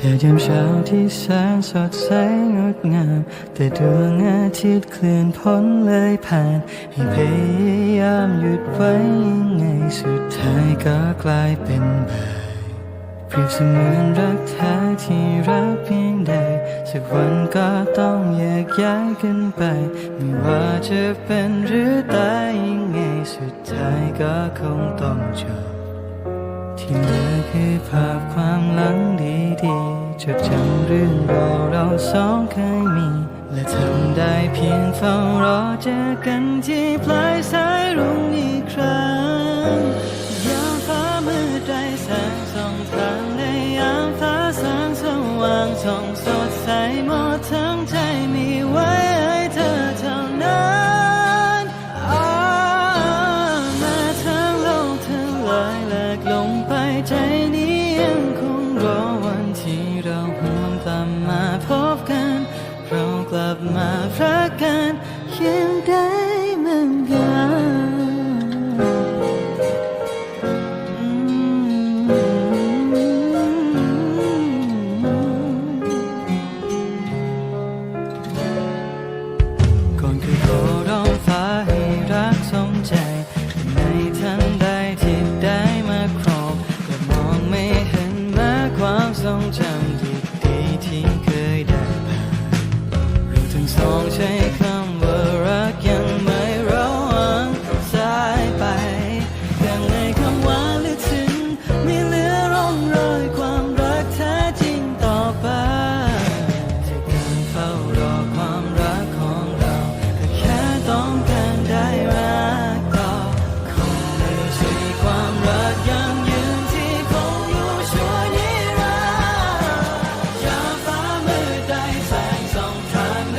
แดดยามเช้าที่แสนสดใสงดงาม แต่ดวงอาทิตย์เคลื่อนพ้นเลยผ่าน ให้พยายามหยุดไว้ยังไงสุดท้ายก็กลายเป็นบ่ายเปรียบเสมือนรักแท้ที่รักเพียงใด สักวันก็ต้องแยกย้ายกันไป ไม่ว่าจะเป็นหรือตายยังไงสุดท้ายก็คงต้องจบที่เหลือคือภาพความหลังดีๆ จดจำเรื่องราวเราสองเคยมี และทำได้เพียงเฝ้ารอเจอกันที่ปลายสายรุ่งอีกครั้งยามฟ้ามืดไรแสงส่องทางในยามฟ้าสางสว่างส่องสดใสหมดทั้ง ลับมารักกันยังได้เหมือนกันก่อนเคยขอร้อง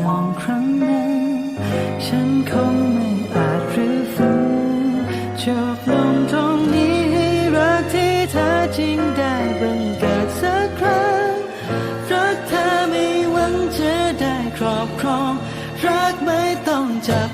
นองครั้งนั้น ฉันคงไม่อาจรื้อฟื้นจบลงตรงนี้ให้รักที่แท้จริงได้บังเกิดสักครั้ง รักเธอไม่หวังจะได้ครอบครอง รักไม่ต้องจับ